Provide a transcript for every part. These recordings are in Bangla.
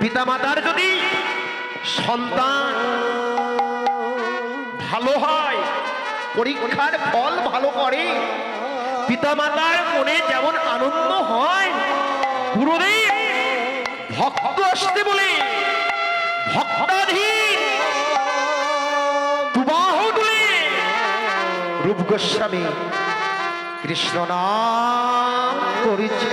পিতামাতার যদি সন্তান ভালো হয়, পরীক্ষার ফল ভালো করে, পিতামাতার মনে যেমন আনন্দ হয়, গুরুদেব ভক্ত আসতে বলে, ভক্তাধীন দুবাহ তুলে রূপ গোস্বামী কৃষ্ণ নাম করিছে।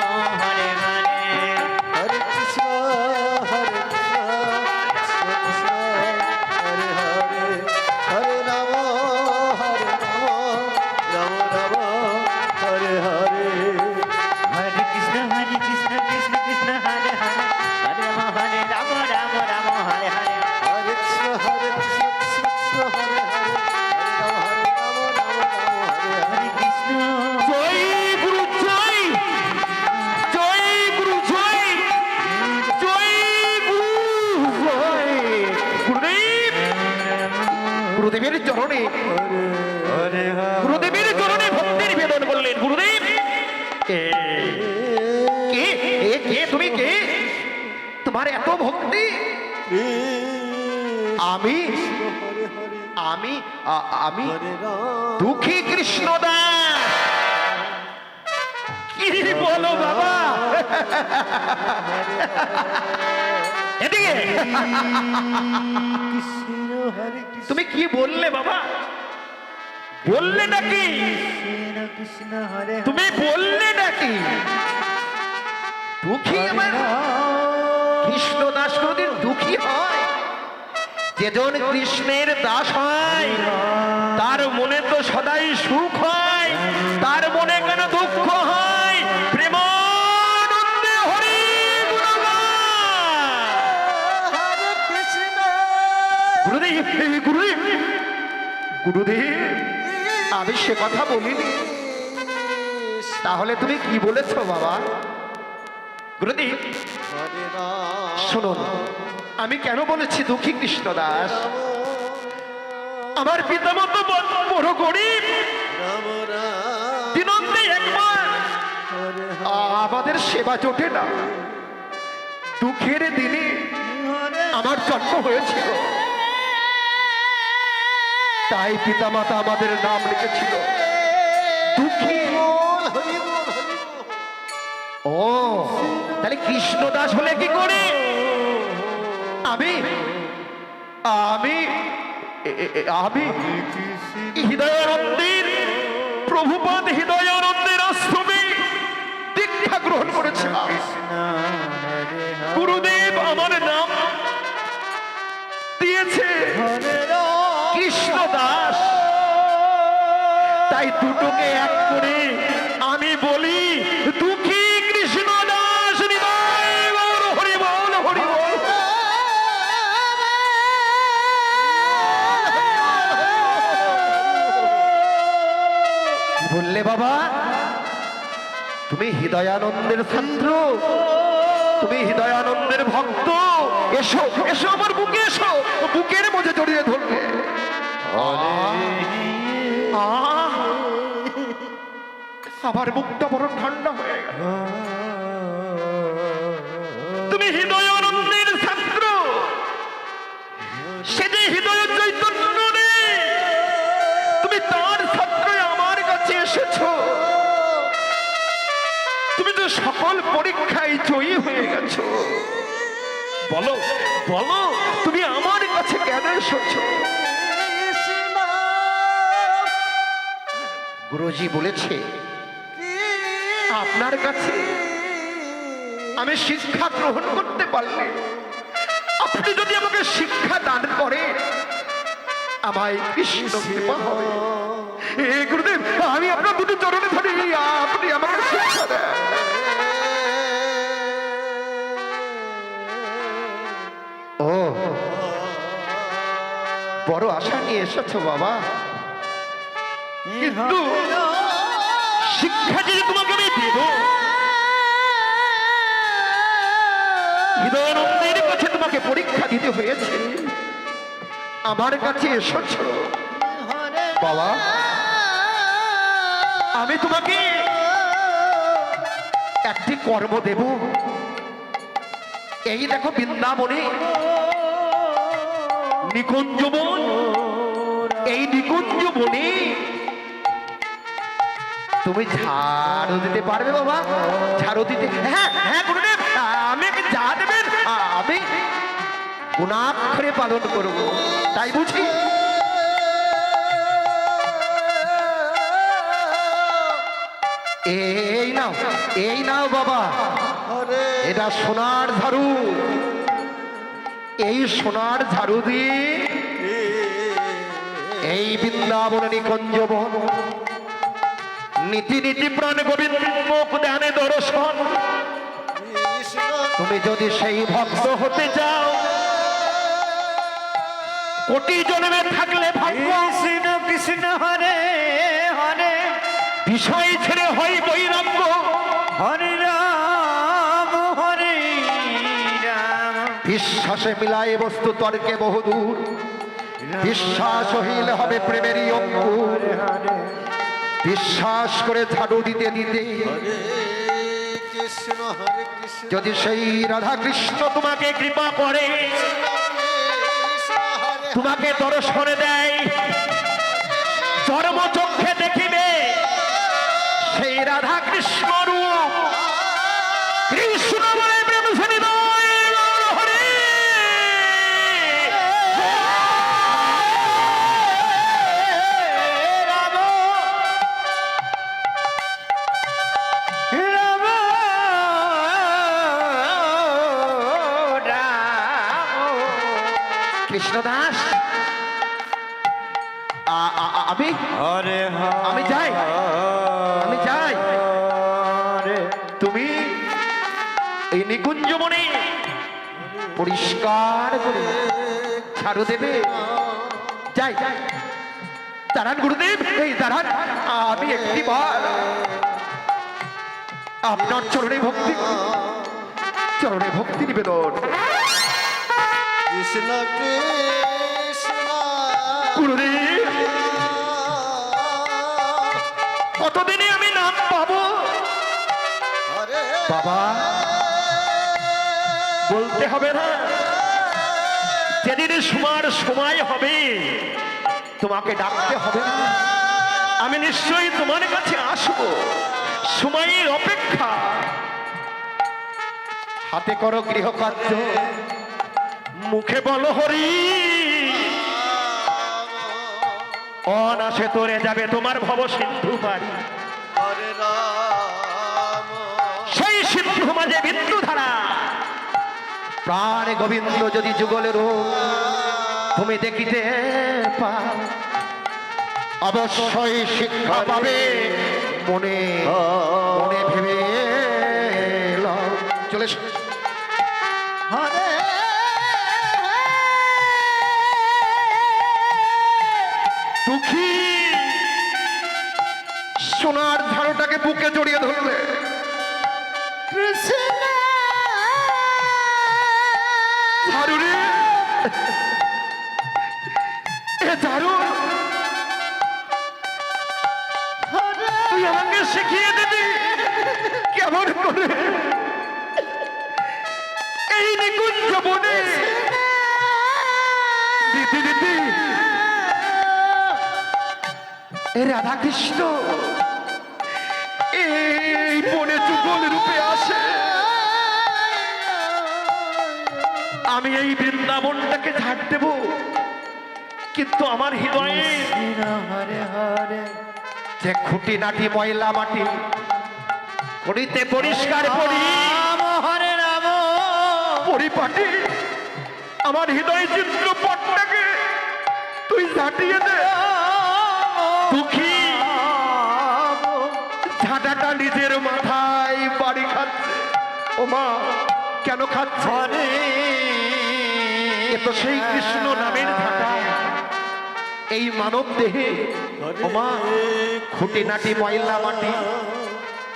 চরণে। গুরুদেবের চরণে ভক্তি নিবেদন করলেন গুরুদেব তুমি, কে? তোমার এত ভক্তি? আমি আমি আমি দুঃখী কৃষ্ণদাস কি বলো বাবা? এদিকে। তুমি কি বললে বাবা? বললে নাকি? তুমি বললে নাকি? দুঃখী আমার। কৃষ্ণ দাস কোনদিন দুঃখী হয়? যেজন কৃষ্ণের দাস হয়, তার মনে তো সদাই সুখ হয়, তার গুরুদেব, আমি সে কথা বলিনি। তাহলে তুমি কি বলেছ বাবা? গুরুদেব, শুনুন, আমি কেন বলেছি দুঃখী কৃষ্ণ দাস? আমার পিতামত বড় গরিব। একবার। আমাদের সেবা জোটে না। দুঃখের দিনে আমার জন্ম হয়েছিল। তাই পিতামাতা আমাদের নাম লিখেছিল। দুঃখী। ও তাহলে কৃষ্ণ দাস হলে কি করে? আমি আমি আমি। হৃদয়ানন্দের প্রভুপাদ হৃদয়ানন্দের আশ্রমে দীক্ষা গ্রহণ করেছিলাম। গুরুদেব আমার নাম দিয়েছে। কৃষ্ণ দাস। তাই দুটোকে এক করে আমি বলি, দুঃখী কৃষ্ণ দাস হরি বল হরি বল। বললে বাবা? তুমি হৃদয়ানন্দের ছাত্র তুমি হৃদয়ানন্দের ভক্ত। এসো এসো আমার বুকে, এসো। আমার বুকটা বড় ঠান্ডা হয়ে গেল। তুমি হৃদয়ানন্দের ছাত্র। সে যে হৃদয় চৈতন্য তুমি তার ছাত্র আমার কাছে এসেছ। তুমি তো সকল পরীক্ষায় জয়ী হয়ে গেছো। বলো বলো, তুমি আমার কাছে কেন এসেছ? গুরুজি বলেছে আপনার কাছে আমি শিক্ষা গ্রহণ করতে পারলে, আপনি যদি আমাকে শিক্ষা দান করে আমায় কৃষ্ণ কৃপা হবে। এ গুরুদেব, আমি আপনার দুটো চরণে ধরি, আপনি আমাকে শিক্ষা দেন। ও, বড় আশা নিয়ে এসেছ বাবা। কিন্তু শিক্ষা যদি তোমাকে আমি দেব, হৃদয়ানন্দের কাছে তোমাকে পরীক্ষা দিতে হয়েছে। আমার কাছে এসেছ। বাবা, আমি তোমাকে একটি কর্ম দেব। এই দেখো বৃন্দাবনে নিকুঞ্জ বন। এই নিকুঞ্জ বনে তুমি ঝাড়ু দিতে পারবে বাবা? ঝাড়ু দিতে হ্যাঁ হ্যাঁ গুরুদেব আমি যা দেবেন আমি গুণাক্ষরে পালন করব। তাই বুঝি? এই নাও এই নাও বাবা। এটা সোনার ঝাড়ু। এই সোনার ঝাড়ু দিয়ে এই বৃন্দাবন নিকঞ্জবন নীতি নীতি প্রাণ গোবিন্দ মুখ দানে দর্শন। তুমি যদি সেই ভক্ত হতে চাও কোটি জন্মে থাকলে ভাগ্য কৃষ্ণ কৃষ্ণ হরে হরে। বিষয় ছেড়ে হয় বৈরাগ্য। হরে রাম হরে রাম। বিশ্বাসে মিলায় বস্তু তর্কে বহুদূর। বিশ্বাস হইলে হবে প্রেমেরই অঙ্কুর। বিশ্বাস করে ঝাড়ু দিতে দিতে যদি সেই রাধা কৃষ্ণ তোমাকে কৃপা করে তোমাকে দর্শনে দেয় চর্মচক্ষে দেখিবে সেই রাধা কৃষ্ণ কৃষ্ণ দাস আমি? হরে আমি যাই। আমি যাই। তুমি এই নিকুঞ্জ মনে পরিষ্কার করে ঝাড়ু দেবে। যাই। দাঁড়ান গুরুদেব এই দাঁড়ান আমি একটি বার আপনার চরণে ভক্তি চরণে ভক্তি নিবেদন। কৃষ্ণ কতদিনে আমি নাম পাবো? বাবা বলতে হবে না। যেদিন সময় সময় হবে তোমাকে ডাকতে হবে না। আমি নিশ্চয়ই তোমার কাছে আসব। সময়ের অপেক্ষা। হাতে করো গৃহকার্য। মুখে বলো হরি। অনাসে তোরে যাবে তোমার ভব সিন্ধু বাড়ি। সেই সিন্ধু মাঝে বিন্দু ধারা প্রাণ গোবিন্দ যদি যুগলের তুমি দেখিতে পাও, অবশ্যই শিক্ষা পাবে মনে মনে ভেবে। চলে বুকে জড়িয়ে ধরলে। তুই আমাকে শিখিয়ে দিবি কেমন করে। এই নিকুঞ্জ বনে। দিদি দিদি। এ রাধা কৃষ্ণ এই বনে যুগল রূপে আসে। আমি এই বৃন্দাবনটাকে ঝাড় দেব কিন্তু আমার হৃদয়ে যে খুঁটি নাটি ময়লা মাটি করিতে পরিষ্কার করি পরিপাটি আমার হৃদয় চিত্রপটটাকে তুই ঝাঁটিয়ে দে। দুঃখী মা কেন খাচ্ছ? এ তো সেই কৃষ্ণ নামের ঢাকা এই মানব দেহে ওমা খুঁটি নাটি ময়লা মাটি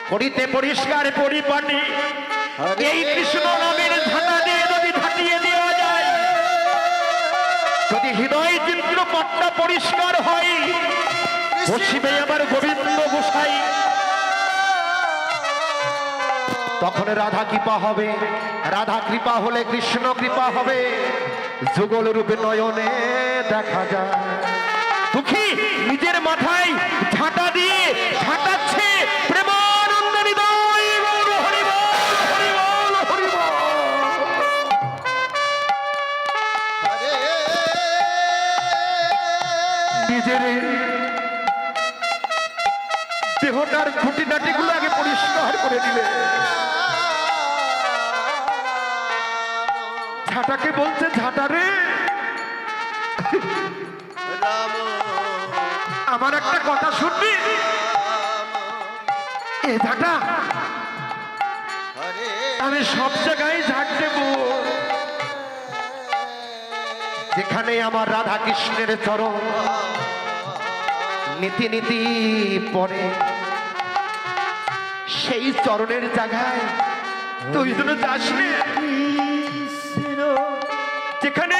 করিতে পরিষ্কার পরিপাটি এই কৃষ্ণ নামের ঢাকা দিয়ে যদি ঢাকিয়ে দেওয়া যায় যদি হৃদয় চিত্র পট্টা পরিষ্কার হয় বসিবে আবার গোবিন্দ গোসাই। তখন রাধা কৃপা হবে। রাধা কৃপা হলে কৃষ্ণ কৃপা হবে। যুগল রূপে নয়নে দেখা যায়। দুঃখী, নিজের মাথায় ঝাঁটা দিয়ে ঝাঁটাচ্ছে নিজের দেহটার খুঁটিনাটি গুলো আগে পরিষ্কার করে দিলে। ঝাঁটাকে বলছে ঝাঁটা রে। রাম আমার একটা কথা শুনবি? এ ঝাঁটা, আমি সব জায়গায় ঝাঁট দেব। যেখানে আমার রাধা কৃষ্ণের চরণ নীতি নীতি পরে সেই চরণের জায়গায় তুই যেন যাস নে। যেখানে